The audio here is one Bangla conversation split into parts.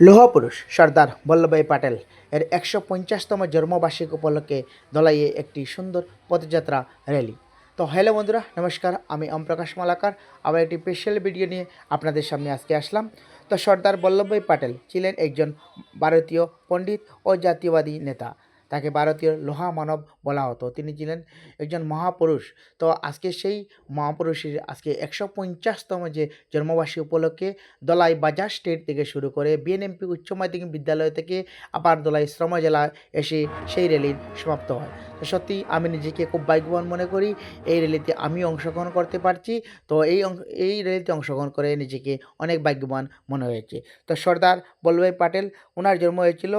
লৌহপুরুষ সর্দার বল্লভভাই প্যাটেল এর একশো পঞ্চাশতম জন্মবার্ষিক উপলক্ষে দলাইয়ে একটি সুন্দর পদযাত্রা র্যালি। তো হ্যালো বন্ধুরা, নমস্কার, আমি ওমপ্রকাশ মালাকার। আবার একটি স্পেশাল ভিডিও নিয়ে আপনাদের সামনে আজকে আসলাম। তো সর্দার বল্লভভাই প্যাটেল ছিলেন একজন ভারতীয় পণ্ডিত ও জাতীয়বাদী নেতা। তাকে ভারতীয় লোহা মানব বলা হতো। তিনি ছিলেন একজন মহাপুরুষ। তো আজকে সেই মহাপুরুষের আজকে একশো পঞ্চাশতম যে জন্মবার্ষিকী উপলক্ষে দলাই বাজার স্টেট থেকে শুরু করে বিএনএমপি উচ্চ মাধ্যমিক বিদ্যালয় থেকে আবার দলাই শ্রম জেলা এসে সেই র্যালির সমাপ্ত হয়। তো সত্যি আমি নিজেকে খুব ভাগ্যবান মনে করি, এই র্যালিতে আমি অংশগ্রহণ করতে পারছি। তো এই এই র্যালিতে অংশগ্রহণ করে নিজেকে অনেক ভাগ্যবান মনে হয়েছে। তো সর্দার বল্লভভাই পাটেল ওনার জন্ম হয়েছিল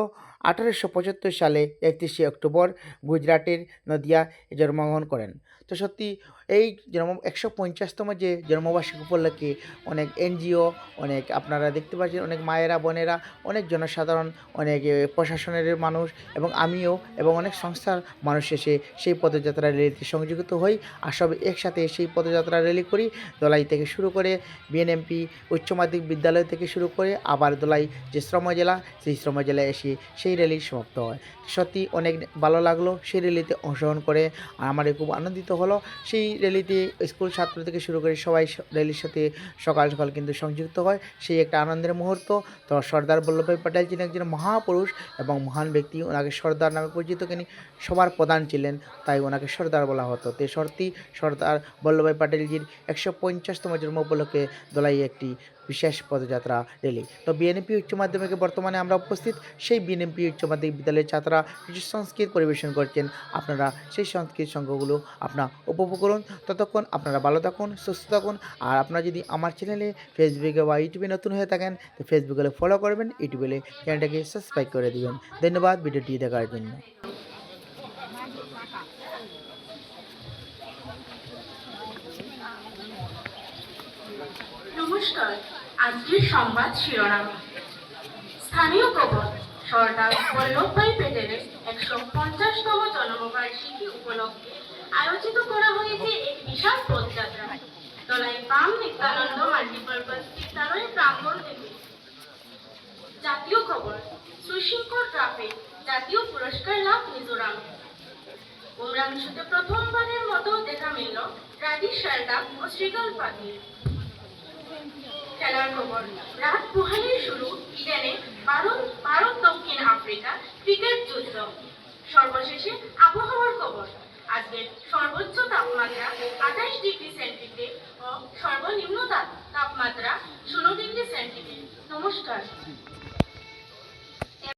আঠারোশো পঁচাত্তর সালে একত্রিশে অক্টোবর গুজরাটের নদিয়া জন্মগ্রহণ করেন। তো সত্যি এই জন্ম, একশো পঞ্চাশতম যে জন্মবার্ষিকী উপলক্ষে অনেক এনজিও, অনেক আপনারা দেখতে পাচ্ছেন, অনেক মায়েরা, বোনেরা, অনেক জনসাধারণ, অনেক প্রশাসনের মানুষ এবং আমিও এবং অনেক সংস্থার মানুষ এসে সেই পদযাত্রা র্যালিতে সংযুক্ত হই। আর সব একসাথে সেই পদযাত্রা র্যালি করি। দোলাই থেকে শুরু করে বিএনএমপি উচ্চ মাধ্যমিক বিদ্যালয় থেকে শুরু করে আবার দোলাই যে শ্রম জেলা, সেই শ্রম জেলায় এসে সেই র্যালি সমাপ্ত হয়। সত্যি অনেক ভালো লাগল সেই র্যালিতে অংশগ্রহণ করে। আমার খুব আনন্দিত হলো। সেই র্যালিতে স্কুল ছাত্র থেকে শুরু করে সবাই র্যালির সাথে সকাল সকাল কিন্তু সংযুক্ত হয়। সেই একটা আনন্দের মুহূর্ত। তো সর্দার বল্লভভাই প্যাটেল ছিলেন একজন মহাপুরুষ এবং মহান ব্যক্তি, ওনাকে সর্দার নামে পরিচিত তিনি সবার প্রধান ছিলেন, তাই ওনাকে সর্দার বলা হতো। তো সত্যি সর্দার বল্লভভাই প্যাটেলজির একশো পঞ্চাশতম জন্ম উপলক্ষে দোলাই একটি বিশেষ পদযাত্রা র্যালি তো বিএনপি উচ্চ মাধ্যমিকে বর্তমানে আমরা উপস্থিত। সেই বিএনপি উচ্চ মাধ্যমিক বিদ্যালয়ের ছাত্ররা কিছু সংস্কৃত পরিবেশন করছেন। আপনারা সেই সংস্কৃত সঙ্গগুলো আপনার উপভোগ করুন। ততক্ষণ আপনারা ভালো থাকুন, সুস্থ থাকুন। আর আপনারা যদি আমার চ্যানেলে ফেসবুকে বা ইউটিউবে নতুন হয়ে থাকেন, তো ফেসবুকে ফলো করবেন ইউটিউবে চ্যানেলটাকে সাবস্ক্রাইব করে দিবেন। ধন্যবাদ ভিডিওটি দেখার জন্য। নমস্কার, আজকের সংবাদ শিরোনাম। স্থানীয় খবর সর্দার বল্লভভাই একশো পঞ্চাশতম জন্মবার্ষিকী উপলক্ষে আয়োজিত করা হয়েছে এক বিশাল পদযাত্রা দলাই বাম নিত্যানন্দ মাল্টিপারপাস বিদ্যালয় প্রাঙ্গণ থেকে জাতীয় খবর, সুশৃঙ্খল ট্রাফিক, জাতীয় পুরস্কার লাভ মিজোরাম। উমরাংশুতে প্রথমবারের মতো দেখা মিলল রাজি শারদা ও শ্রীকাল পাখির। খেলার খবর, রাত পোহালের শুরু, ইডেনে ভারত ভারত, দক্ষিণ আফ্রিকা ক্রিকেট যুদ্ধ। সর্বশেষে